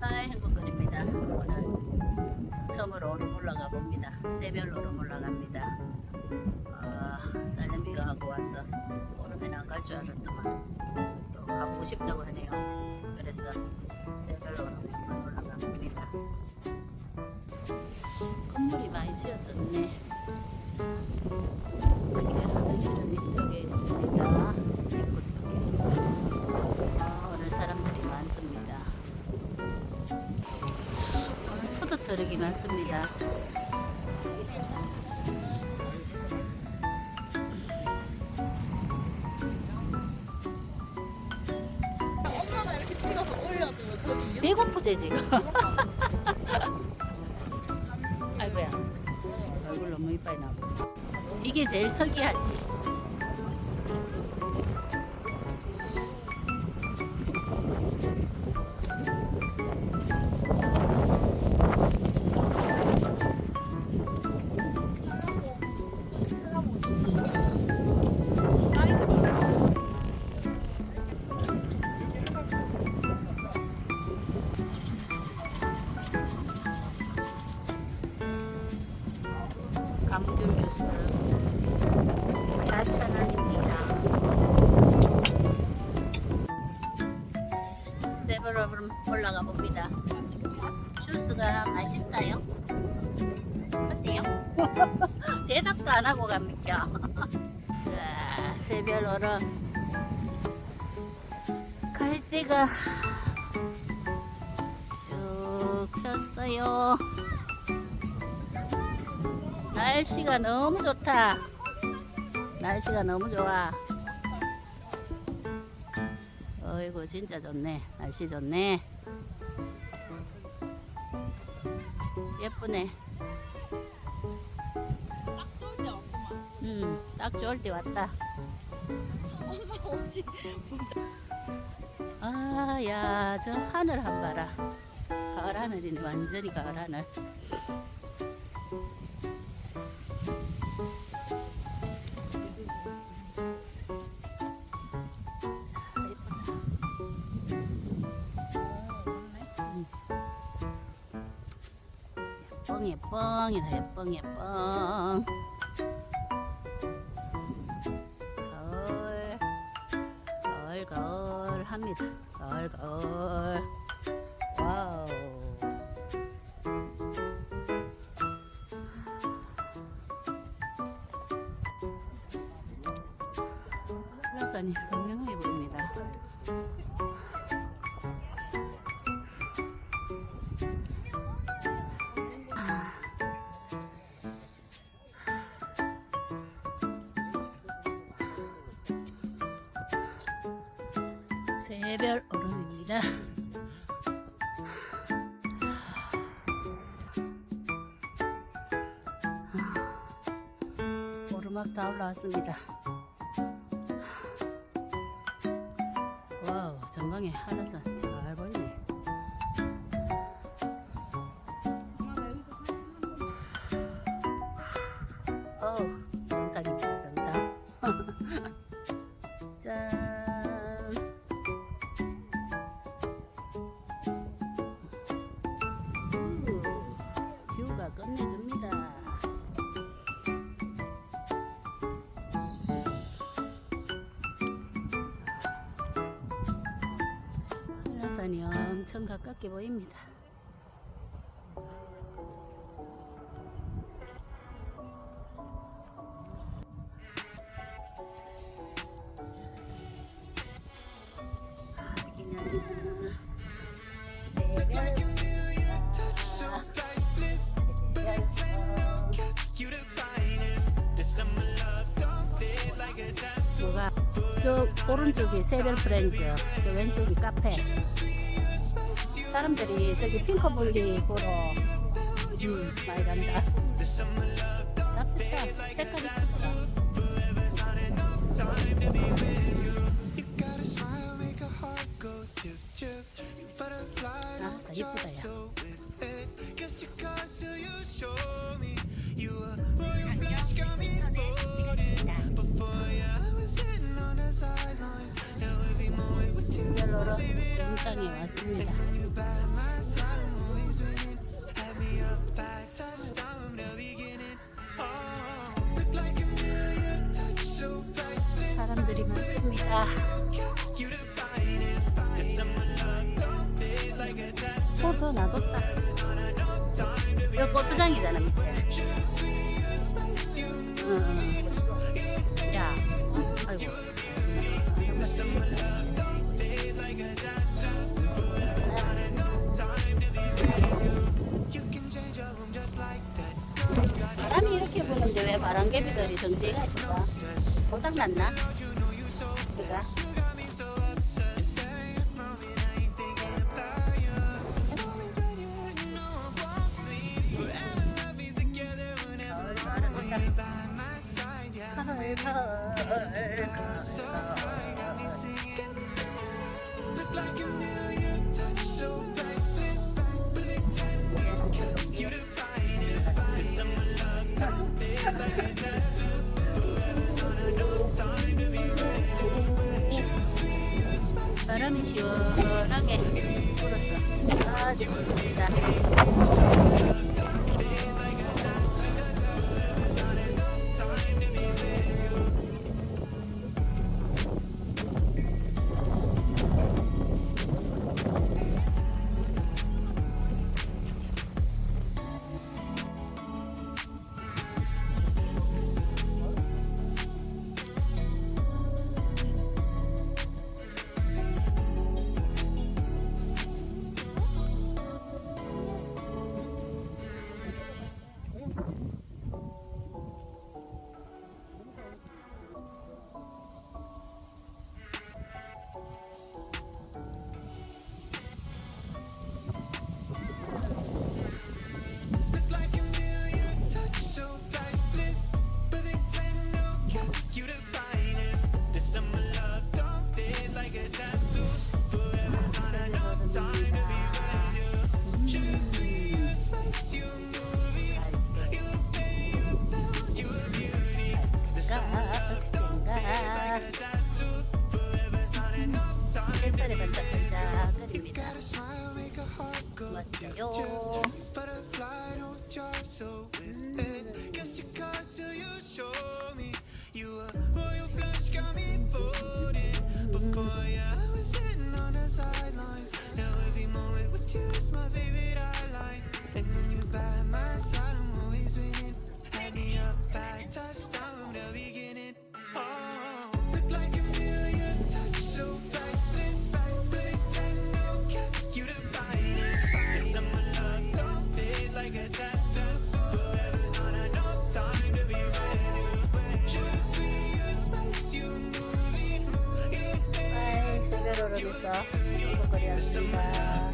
아 행복거립니다. 오늘 섬으로 오름 올라가 봅니다. 새별 오름 올라갑니다. 아, 딸내미가 하고 와서 오름에는 안 갈 줄 알았더만 또 가보고 싶다고 하네요. 그래서 새별 한번 올라가 봅니다. 건물이 많이 지어졌네. 저기 화장실은 이쪽에 있습니다. 푸드트럭이 많습니다. 엄마가 이렇게 찍어서 올려도 저기 배고프지 지금? 아이고야 얼굴 너무 이빨이 나고 이게 제일 특이하지 감귤 주스 4,000원입니다 세브러브름 올라가 봅니다 주스가 맛있어요? 어때요? 대답도 안 하고 갑니까? 자, 새별 얼음 갈 데가 쭉 폈어요 날씨가 너무 좋다. 날씨가 너무 좋아. 어이구 진짜 좋네. 날씨 좋네. 예쁘네. 음, 딱 좋을 때 왔다. 아, 야, 저 하늘 한 봐라. 가을 하늘이네, 완전히 가을 하늘. 뻥 예뻥이다 예뻥 예뻥 가을 가을 가을 합니다. 가을 가을 막 다 올라왔습니다. 와우, 전방에 하늘산 잘 보이네. 엄청 가깝게 보입니다. 저 오른쪽이 세별 프렌즈 저 왼쪽이 카페 사람들이 저기 핑커블리 보러 음, 많이 간다 따뜻해 색깔이 예쁘다 아, 나 예쁘다 야 왔습니다. 사람들이 많습니다. 포도 놔뒀다. 이거 골프장이잖아, 밑에. 야, 어? 아이고. 바람이 이렇게 부는데 왜 바람개비들이 정지가 있을까? 고장났나? 그 아주 좋습니다. 아이, 세배로로 있어. 이거 거리였습니다.